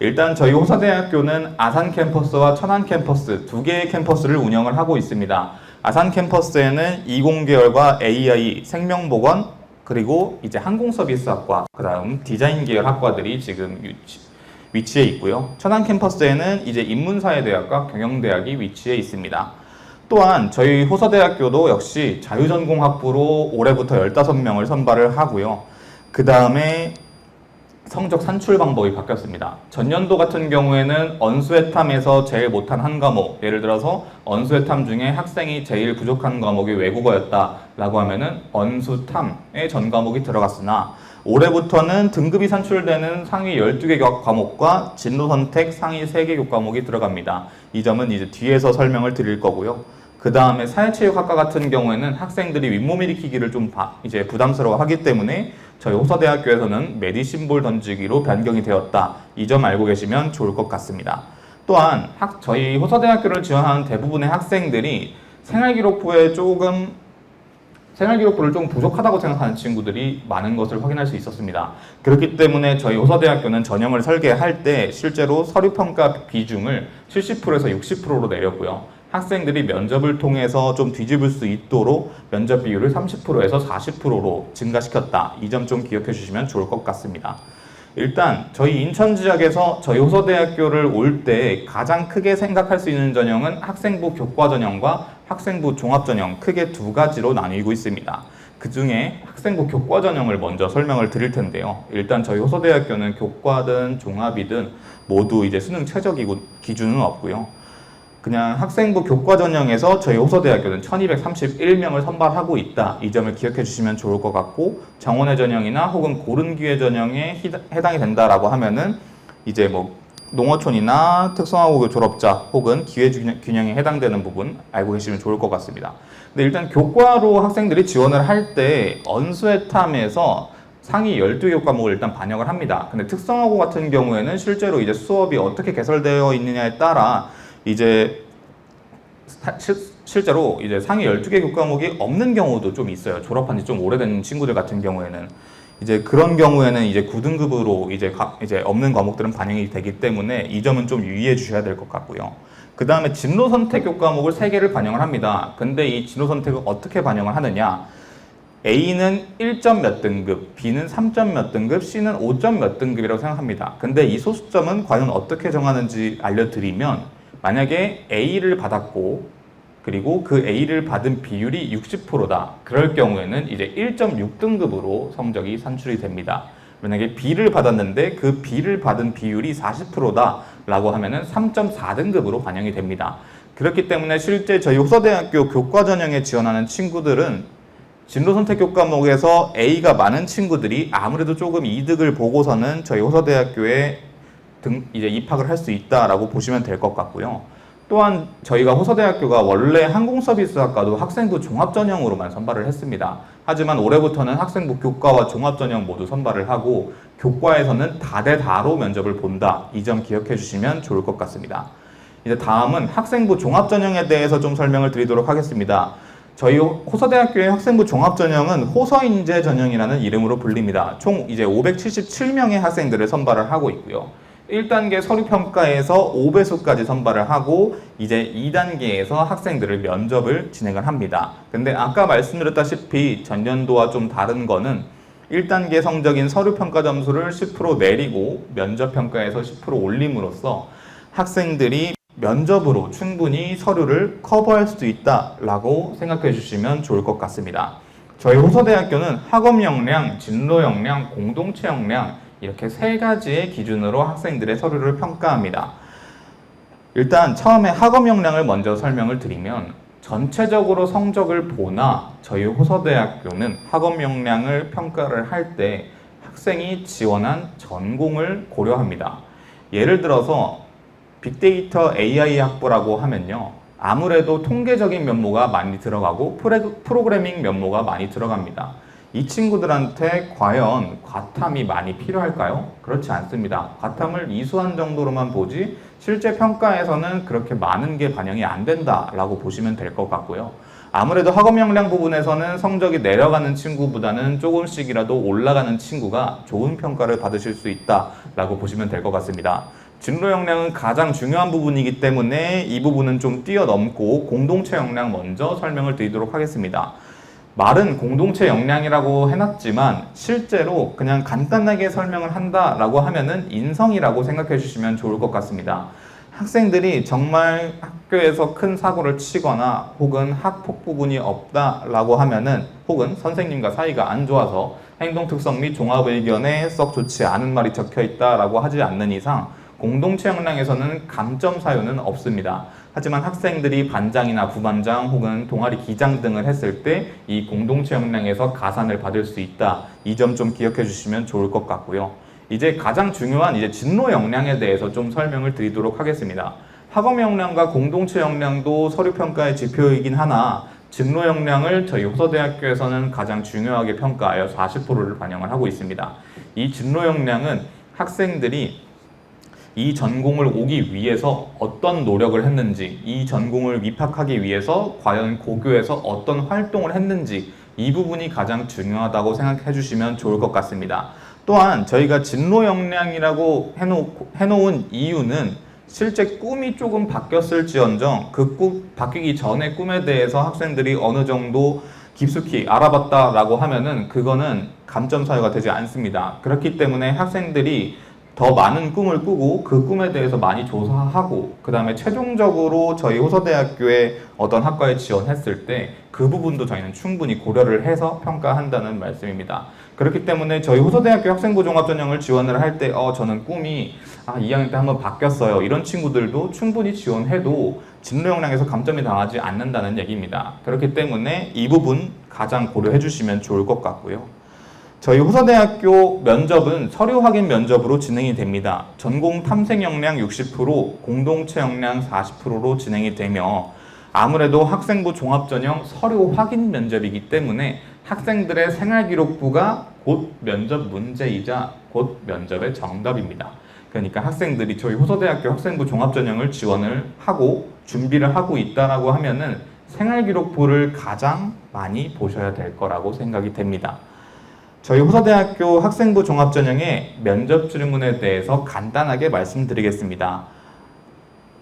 일단 저희 호사대학교는 아산 캠퍼스와 천안 캠퍼스 두 개의 캠퍼스를 운영을 하고 있습니다. 아산 캠퍼스에는 이공계열과 AI, 생명보건 그리고 이제 항공서비스학과 그 다음 디자인 계열 학과들이 지금 위치, 위치해 있고요. 천안 캠퍼스에는 이제 인문사회대학과 경영대학이 위치해 있습니다. 또한 저희 호서대학교도 역시 자유전공학부로 올해부터 15명을 선발을 하고요. 그 다음에 성적 산출 방법이 바뀌었습니다. 전년도 같은 경우에는 언수회탐에서 제일 못한 한 과목, 예를 들어서 언수회탐 중에 학생이 제일 부족한 과목이 외국어였다라고 하면은 언수탐의 전 과목이 들어갔으나 올해부터는 등급이 산출되는 상위 12개 교- 과목과 진로 선택 상위 3개 교 과목이 들어갑니다. 이 점은 이제 뒤에서 설명을 드릴 거고요. 그 다음에 사회체육학과 같은 경우에는 학생들이 윗몸 일으키기를 좀 바- 이제 부담스러워 하기 때문에 저희 호서대학교에서는 메디신볼 던지기로 변경이 되었다. 이 점 알고 계시면 좋을 것 같습니다. 또한 학, 저희 호서대학교를 지원하는 대부분의 학생들이 생활기록부에 조금 생활기록부를 좀 부족하다고 생각하는 친구들이 많은 것을 확인할 수 있었습니다. 그렇기 때문에 저희 호서대학교는 전형을 설계할 때 실제로 서류평가 비중을 70%에서 60%로 내렸고요. 학생들이 면접을 통해서 좀 뒤집을 수 있도록 면접 비율을 30%에서 40%로 증가시켰다. 이 점 좀 기억해 주시면 좋을 것 같습니다. 일단 저희 인천 지역에서 저희 호서대학교를 올 때 가장 크게 생각할 수 있는 전형은 학생부 교과 전형과 학생부 종합 전형 크게 두 가지로 나뉘고 있습니다. 그 중에 학생부 교과 전형을 먼저 설명을 드릴 텐데요. 일단 저희 호서대학교는 교과든 종합이든 모두 이제 수능 최저 기준은 없고요. 그냥 학생부 교과 전형에서 저희 호서대학교는 1231명을 선발하고 있다. 이 점을 기억해 주시면 좋을 것 같고 정원의 전형이나 혹은 고른 기회 전형에 히- 해당이 된다라고 하면은 이제 뭐 농어촌이나 특성화고교 졸업자 혹은 기회균형에 해당되는 부분 알고 계시면 좋을 것 같습니다. 근데 일단 교과로 학생들이 지원을 할 때 언수회탐에서 상위 12개 과목을 일단 반영을 합니다. 근데 특성화고 같은 경우에는 실제로 이제 수업이 어떻게 개설되어 있느냐에 따라 이제 실제로 이제 상위 12개 교과목이 없는 경우도 좀 있어요. 졸업한 지 좀 오래된 친구들 같은 경우에는 이제 그런 경우에는 이제 9등급으로 이제 가, 이제 없는 과목들은 반영이 되기 때문에 이 점은 좀 유의해 주셔야 될 것 같고요. 그 다음에 진로 선택 교과목을 3개를 반영을 합니다. 근데 이 진로 선택을 어떻게 반영을 하느냐? A는 1점 몇 등급, B는 3점 몇 등급, C는 5점 몇 등급이라고 생각합니다. 근데 이 소수점은 과연 어떻게 정하는지 알려드리면 만약에 A를 받았고 그리고 그 A를 받은 비율이 60%다. 그럴 경우에는 이제 1.6등급으로 성적이 산출이 됩니다. 만약에 B를 받았는데 그 B를 받은 비율이 40%다 라고 하면은 3.4등급으로 반영이 됩니다. 그렇기 때문에 실제 저희 호서대학교 교과 전형에 지원하는 친구들은 진로 선택 교과목에서 A가 많은 친구들이 아무래도 조금 이득을 보고서는 저희 호서대학교에 등 이제 입학을 할 수 있다라고 보시면 될 것 같고요. 또한 저희가 호서대학교가 원래 항공서비스학과도 학생부 종합 전형으로만 선발을 했습니다. 하지만 올해부터는 학생부 교과와 종합 전형 모두 선발을 하고 교과에서는 다대다로 면접을 본다. 이 점 기억해 주시면 좋을 것 같습니다. 이제 다음은 학생부 종합 전형에 대해서 좀 설명을 드리도록 하겠습니다. 저희 호서대학교의 학생부 종합 전형은 호서인재 전형이라는 이름으로 불립니다. 총 이제 577명의 학생들을 선발을 하고 있고요. 1단계 서류 평가에서 5배수까지 선발을 하고 이제 2단계에서 학생들을 면접을 진행을 합니다. 근데 아까 말씀드렸다시피 전년도와 좀 다른 거는 1단계 성적인 서류 평가 점수를 10% 내리고 면접 평가에서 10% 올림으로써 학생들이 면접으로 충분히 서류를 커버할 수도 있다라고 생각해 주시면 좋을 것 같습니다. 저희 호서대학교는 학업 역량, 진로 역량, 공동체 역량 이렇게 세 가지의 기준으로 학생들의 서류를 평가합니다. 일단 처음에 학업 역량을 먼저 설명을 드리면 전체적으로 성적을 보나 저희 호서대학교는 학업 역량을 평가를 할 때 학생이 지원한 전공을 고려합니다. 예를 들어서 빅데이터 AI 학부라고 하면요. 아무래도 통계적인 면모가 많이 들어가고 프로그래밍 면모가 많이 들어갑니다. 이 친구들한테 과연 과탐이 많이 필요할까요? 그렇지 않습니다. 과탐을 이수한 정도로만 보지 실제 평가에서는 그렇게 많은 게 반영이 안 된다라고 보시면 될 것 같고요. 아무래도 학업 역량 부분에서는 성적이 내려가는 친구보다는 조금씩이라도 올라가는 친구가 좋은 평가를 받으실 수 있다라고 보시면 될 것 같습니다. 진로 역량은 가장 중요한 부분이기 때문에 이 부분은 좀 뛰어넘고 공동체 역량 먼저 설명을 드리도록 하겠습니다. 말은 공동체 역량이라고 해놨지만 실제로 그냥 간단하게 설명을 한다라고 하면은 인성이라고 생각해 주시면 좋을 것 같습니다. 학생들이 정말 학교에서 큰 사고를 치거나 혹은 학폭 부분이 없다라고 하면은 혹은 선생님과 사이가 안 좋아서 행동 특성 및 종합 의견에 썩 좋지 않은 말이 적혀 있다라고 하지 않는 이상 공동체 역량에서는 감점 사유는 없습니다. 하지만 학생들이 반장이나 부반장 혹은 동아리 기장 등을 했을 때 이 공동체 역량에서 가산을 받을 수 있다. 이 점 좀 기억해 주시면 좋을 것 같고요. 이제 가장 중요한 이제 진로 역량에 대해서 좀 설명을 드리도록 하겠습니다. 학업 역량과 공동체 역량도 서류 평가의 지표이긴 하나 진로 역량을 저희 호서대학교에서는 가장 중요하게 평가하여 40%를 반영을 하고 있습니다. 이 진로 역량은 학생들이 이 전공을 오기 위해서 어떤 노력을 했는지, 이 전공을 입학하기 위해서 과연 고교에서 어떤 활동을 했는지 이 부분이 가장 중요하다고 생각해 주시면 좋을 것 같습니다. 또한 저희가 진로 역량이라고 해놓, 해놓은 이유는 실제 꿈이 조금 바뀌었을지언정 그 꿈 바뀌기 전의 꿈에 대해서 학생들이 어느 정도 깊숙이 알아봤다라고 하면은 그거는 감점 사유가 되지 않습니다. 그렇기 때문에 학생들이 더 많은 꿈을 꾸고 그 꿈에 대해서 많이 조사하고 그 다음에 최종적으로 저희 호서대학교에 어떤 학과에 지원했을 때 그 부분도 저희는 충분히 고려를 해서 평가한다는 말씀입니다. 그렇기 때문에 저희 호서대학교 학생부 종합전형을 지원을 할 때 어, 저는 꿈이 아, 2학년 때 한번 바뀌었어요. 이런 친구들도 충분히 지원해도 진로 역량에서 감점이 당하지 않는다는 얘기입니다. 그렇기 때문에 이 부분 가장 고려해 주시면 좋을 것 같고요. 저희 호서대학교 면접은 서류 확인 면접으로 진행이 됩니다. 전공 탐색 역량 60%, 공동체 역량 40%로 진행이 되며 아무래도 학생부 종합 전형 서류 확인 면접이기 때문에 학생들의 생활 기록부가 곧 면접 문제이자 곧 면접의 정답입니다. 그러니까 학생들이 저희 호서대학교 학생부 종합 전형을 지원을 하고 준비를 하고 있다라고 하면은 생활 기록부를 가장 많이 보셔야 될 거라고 생각이 됩니다. 저희 호서대학교 학생부 종합전형의 면접 질문에 대해서 간단하게 말씀드리겠습니다.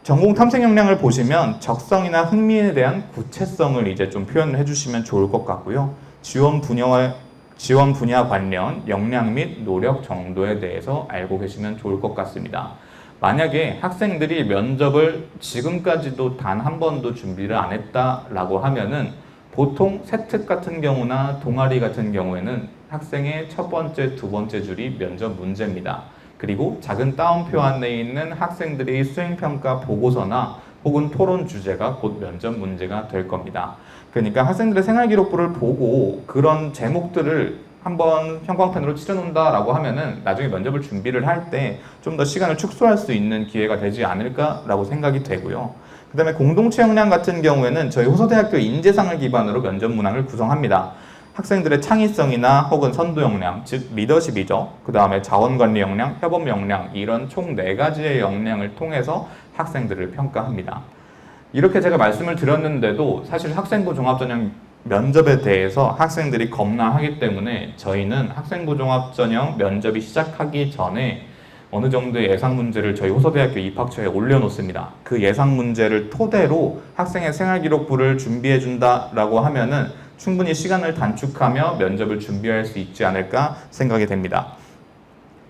전공 탐색 역량을 보시면 적성이나 흥미에 대한 구체성을 이제 좀 표현을 해주시면 좋을 것 같고요. 지원 분야와 지원 분야 관련 역량 및 노력 정도에 대해서 알고 계시면 좋을 것 같습니다. 만약에 학생들이 면접을 지금까지도 단 한 번도 준비를 안 했다라고 하면은 보통 세특 같은 경우나 동아리 같은 경우에는 학생의 첫 번째, 두 번째 줄이 면접 문제입니다. 그리고 작은 따옴표 안에 있는 학생들의 수행평가 보고서나 혹은 토론 주제가 곧 면접 문제가 될 겁니다. 그러니까 학생들의 생활기록부를 보고 그런 제목들을 한번 형광펜으로 칠해놓는다라고 하면은 나중에 면접을 준비를 할 때 좀 더 시간을 축소할 수 있는 기회가 되지 않을까라고 생각이 되고요. 그 다음에 공동체 역량 같은 경우에는 저희 호서대학교 인재상을 기반으로 면접 문항을 구성합니다. 학생들의 창의성이나 혹은 선도 역량, 즉 리더십이죠. 그 다음에 자원관리 역량, 협업 역량 이런 총 네 가지의 역량을 통해서 학생들을 평가합니다. 이렇게 제가 말씀을 드렸는데도 사실 학생부 종합전형 면접에 대해서 학생들이 겁나 하기 때문에 저희는 학생부 종합전형 면접이 시작하기 전에 어느 정도의 예상 문제를 저희 호서대학교 입학처에 올려놓습니다. 그 예상 문제를 토대로 학생의 생활기록부를 준비해 준다라고 하면은 충분히 시간을 단축하며 면접을 준비할 수 있지 않을까 생각이 됩니다.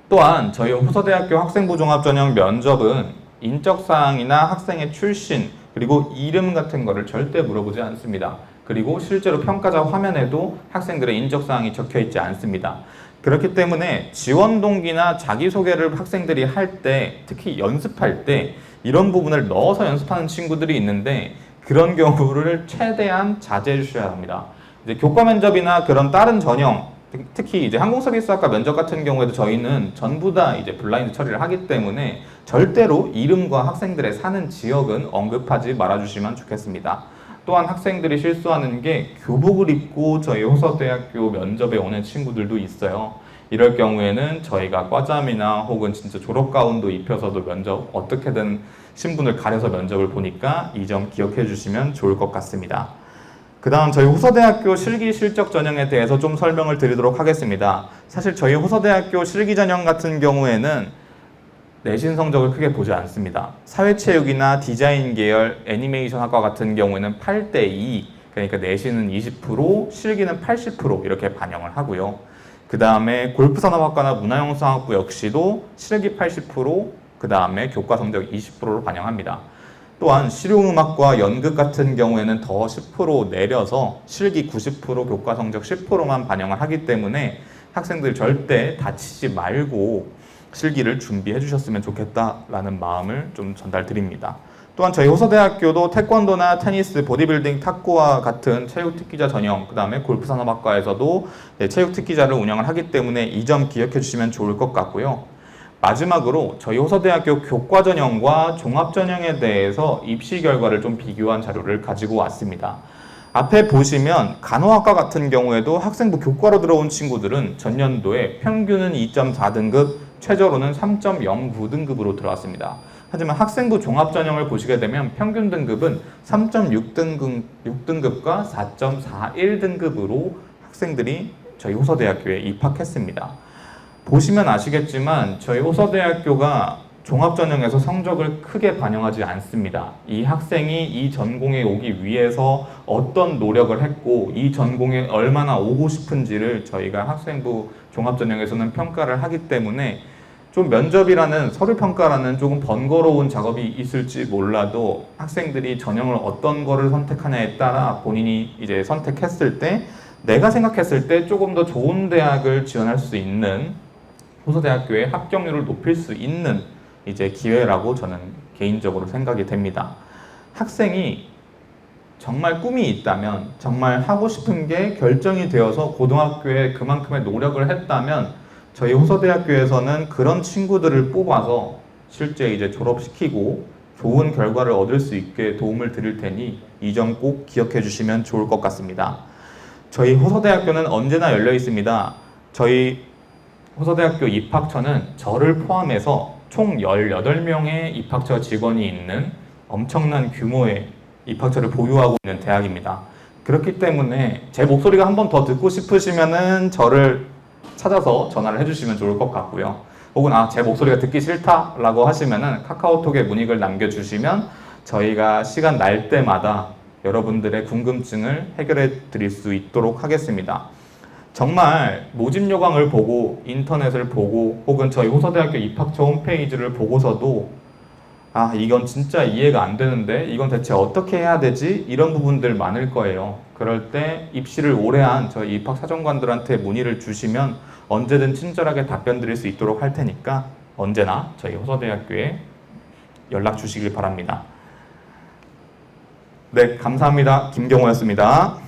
또한 저희 호서대학교 학생부 종합 전형 면접은 인적 사항이나 학생의 출신 그리고 이름 같은 거를 절대 물어보지 않습니다. 그리고 실제로 평가자 화면에도 학생들의 인적 사항이 적혀 있지 않습니다. 그렇기 때문에 지원 동기나 자기소개를 학생들이 할 때, 특히 연습할 때 이런 부분을 넣어서 연습하는 친구들이 있는데 그런 경우를 최대한 자제해 주셔야 합니다. 이제 교과 면접이나 그런 다른 전형, 특히 이제 항공 서비스학과 면접 같은 경우에도 저희는 전부 다 이제 블라인드 처리를 하기 때문에 절대로 이름과 학생들의 사는 지역은 언급하지 말아주시면 좋겠습니다. 또한 학생들이 실수하는 게 교복을 입고 저희 호서대학교 면접에 오는 친구들도 있어요. 이럴 경우에는 저희가 과잠이나 혹은 진짜 졸업 가운도 입혀서도 면접 어떻게든 신분을 가려서 면접을 보니까 이 점 기억해 주시면 좋을 것 같습니다. 그 다음 저희 호서대학교 실기 실적 전형에 대해서 좀 설명을 드리도록 하겠습니다. 사실 저희 호서대학교 실기 전형 같은 경우에는 내신 성적을 크게 보지 않습니다. 사회체육이나 디자인 계열, 애니메이션 학과 같은 경우에는 8대 2, 그러니까 내신은 20%, 실기는 80% 이렇게 반영을 하고요. 그 다음에 골프산업학과나 문화영상학부 역시도 실기 80%, 그 다음에 교과 성적 20%로 반영합니다. 또한 실용음악과 연극 같은 경우에는 더 10% 내려서 실기 90% 교과 성적 10%만 반영을 하기 때문에 학생들 절대 다치지 말고 실기를 준비해 주셨으면 좋겠다라는 마음을 좀 전달드립니다. 또한 저희 호서대학교도 태권도나 테니스, 보디빌딩, 탁구와 같은 체육 특기자 전형, 그 다음에 골프산업학과에서도 네, 체육 특기자를 운영을 하기 때문에 이 점 기억해 주시면 좋을 것 같고요. 마지막으로 저희 호서대학교 교과 전형과 종합 전형에 대해서 입시 결과를 좀 비교한 자료를 가지고 왔습니다. 앞에 보시면 간호학과 같은 경우에도 학생부 교과로 들어온 친구들은 전년도에 평균은 2.4등급, 최저로는 3.09등급으로 들어왔습니다. 하지만 학생부 종합 전형을 보시게 되면 평균 등급은 3.6등급, 6등급과 4.41등급으로 학생들이 저희 호서대학교에 입학했습니다. 보시면 아시겠지만 저희 호서대학교가 종합전형에서 성적을 크게 반영하지 않습니다. 이 학생이 이 전공에 오기 위해서 어떤 노력을 했고 이 전공에 얼마나 오고 싶은지를 저희가 학생부 종합전형에서는 평가를 하기 때문에 좀 면접이라는 서류 평가라는 조금 번거로운 작업이 있을지 몰라도 학생들이 전형을 어떤 거를 선택하냐에 따라 본인이 이제 선택했을 때 내가 생각했을 때 조금 더 좋은 대학을 지원할 수 있는 호서대학교의 합격률을 높일 수 있는 이제 기회라고 저는 개인적으로 생각이 됩니다. 학생이 정말 꿈이 있다면, 정말 하고 싶은 게 결정이 되어서 고등학교에 그만큼의 노력을 했다면, 저희 호서대학교에서는 그런 친구들을 뽑아서 실제 이제 졸업시키고 좋은 결과를 얻을 수 있게 도움을 드릴 테니 이 점 꼭 기억해 주시면 좋을 것 같습니다. 저희 호서대학교는 언제나 열려 있습니다. 저희 호서대학교 입학처는 저를 포함해서 총 18명의 입학처 직원이 있는 엄청난 규모의 입학처를 보유하고 있는 대학입니다. 그렇기 때문에 제 목소리가 한 번 더 듣고 싶으시면은 저를 찾아서 전화를 해주시면 좋을 것 같고요. 혹은 아, 제 목소리가 듣기 싫다라고 하시면은 카카오톡에 문의글 남겨주시면 저희가 시간 날 때마다 여러분들의 궁금증을 해결해 드릴 수 있도록 하겠습니다. 정말 모집 요강을 보고 인터넷을 보고 혹은 저희 호서대학교 입학처 홈페이지를 보고서도 아 이건 진짜 이해가 안 되는데 이건 대체 어떻게 해야 되지 이런 부분들 많을 거예요. 그럴 때 입시를 오래 한 저희 입학 사정관들한테 문의를 주시면 언제든 친절하게 답변 드릴 수 있도록 할 테니까 언제나 저희 호서대학교에 연락 주시길 바랍니다. 네 감사합니다. 김경호였습니다.